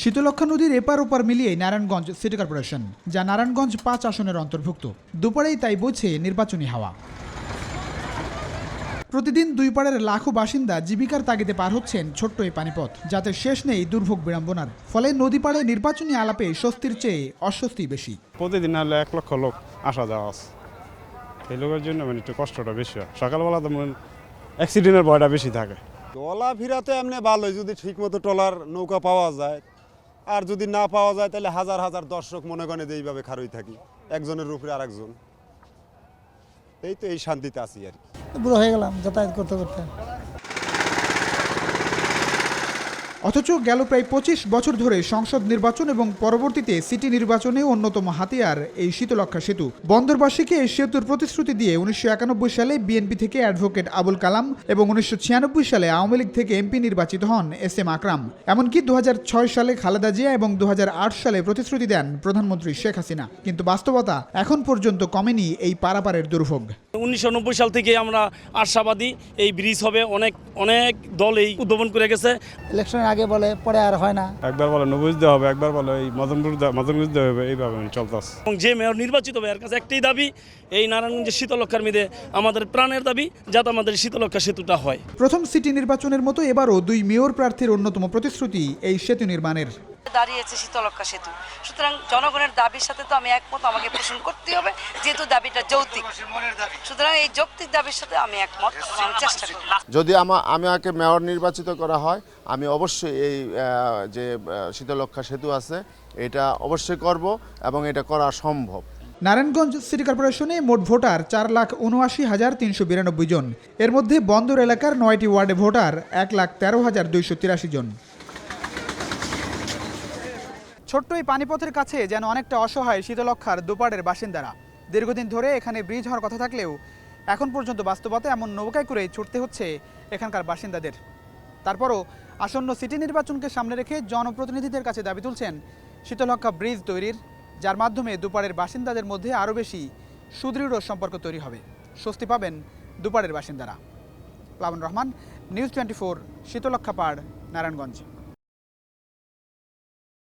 শীতলক্ষা নদীর এপার ওপার মিলিয়ে নারায়ণগঞ্জ সিটি কর্পোরেশন যা নারায়ণগঞ্জ পাঁচ আসনের অন্তর্ভুক্ত। দুপারেই তাই বইছে নির্বাচনী হাওয়া। প্রতিদিন দুই পাড়ের লাখো বাসিন্দা জীবিকার তাগিদে পার হচ্ছেন ছোট্ট এই পানিপথ যাতে শেষ নেই দুর্ভোগ বিড়ম্বনার। ফলে নদী পাড়ে নির্বাচনী আলাপে স্বস্তির চেয়ে অস্বস্তি বেশি। প্রতিদিন হলে এক লক্ষ লোক আসা যাওয়া আছে। এই লোকের জন্য মানে একটু কষ্টটা বেশি হয়। সকালবেলা তো মনে অ্যাক্সিডেন্টের ভয়টা বেশি থাকে। চলাফেরাতে এমনি ভালোই যদি ঠিকমতো ট্রলার নৌকা পাওয়া যায় আর যদি না পাওয়া যায়, তাহলে হাজার হাজার দর্শক মনে গণে যে এইভাবে খারই থাকি। একজনের উপরে আর একজন এই তো এই শান্তিতে আছি আর কি। বুড়ো হয়ে গেলাম, যাতায়াত করতে করতে। অথচ গেল প্রায় পঁচিশ বছর ধরে সংসদ নির্বাচন এবং পরবর্তীতে সিটি নির্বাচনে অন্যতম হাতিয়ার এই শীতলক্ষা সেতু। বন্দরবাসীকে এই সেতুর প্রতিশ্রুতি দিয়ে উনিশশো একানব্বই সালে বিএনপি থেকে অ্যাডভোকেট আবুল কালাম এবং উনিশশো ছিয়ানব্বই সালে আওয়ামী লীগ থেকে এমপি নির্বাচিত হন এস এম আকরাম। এমনকি দু হাজার ছয় সালে খালেদা জিয়া এবং দু হাজার আট সালে প্রতিশ্রুতি দেন প্রধানমন্ত্রী শেখ হাসিনা। কিন্তু বাস্তবতা এখন পর্যন্ত কমেনি এই পারাপারের দুর্ভোগ। উনিশশো নব্বই সাল থেকে আমরা আশাবাদী এই ব্রিজ হবে। অনেক অনেক দল এই উদ্ভাবন করে গেছে। ইলেকশনের আগে বলে পরে আর হয় না। একবার বলে নবুজ দেওয়া হবে একবার বলে এই মদনপুর মদনগুজ দেওয়া হবে এইভাবে চলতেছে। এবং যে মেয়র নির্বাচিত হবে এর কাছে একটাই দাবি এই নারায়ণগঞ্জের শীতলক্ষার মিদে আমাদের প্রাণের দাবি যাতে আমাদের শীতলক্ষা সেতুটা হয়। প্রথম সিটি নির্বাচনের মতো এবারও দুই মেয়র প্রার্থীর অন্যতম প্রতিশ্রুতি এই সেতু নির্মাণের। দাঁড়িয়েছে শীতলক্ষা সেতু। সুতরাং জনগণের দাবির সাথে তো আমি একমত আমাকে পোষণ করতে হবে যেহেতু দাবিটা যৌক্তিক। সুতরাং এই যৌক্তিক দাবির সাথে আমি একমত চেষ্টা করব। যদি আমা আমাকে মেয়র নির্বাচিত করা হয় আমি অবশ্যই এই যে শীতলক্ষা সেতু আছে এটা অবশ্যই করব এবং এটা করা সম্ভব। নারায়ণগঞ্জ সিটি কর্পোরেশনে মোট ভোটার চার লাখ উনআশি হাজার তিনশো বিরানব্বই জন। এর মধ্যে বন্দর এলাকার নয়টি ওয়ার্ডে ভোটার এক লাখ তেরো হাজার দুইশো তিরাশি জন। ছোট্ট এই পানিপথের কাছে যেন অনেকটা অসহায় শীতলক্ষার দুপাড়ের বাসিন্দারা। দীর্ঘদিন ধরে এখানে ব্রিজ হওয়ার কথা থাকলেও এখন পর্যন্ত বাস্তবতা এমন নৌকায় করে ছুটতে হচ্ছে এখানকার বাসিন্দাদের। তারপরও আসন্ন সিটি নির্বাচনকে সামনে রেখে জনপ্রতিনিধিদের কাছে দাবি তুলছেন শীতলক্ষা ব্রিজ তৈরির, যার মাধ্যমে দুপাড়ের বাসিন্দাদের মধ্যে আরও বেশি সুদৃঢ় সম্পর্ক তৈরি হবে। স্বস্তি পাবেন দুপাড়ের বাসিন্দারা। Plabon Rahman, news twenty four Shitalakshya পাড়, নারায়ণগঞ্জ।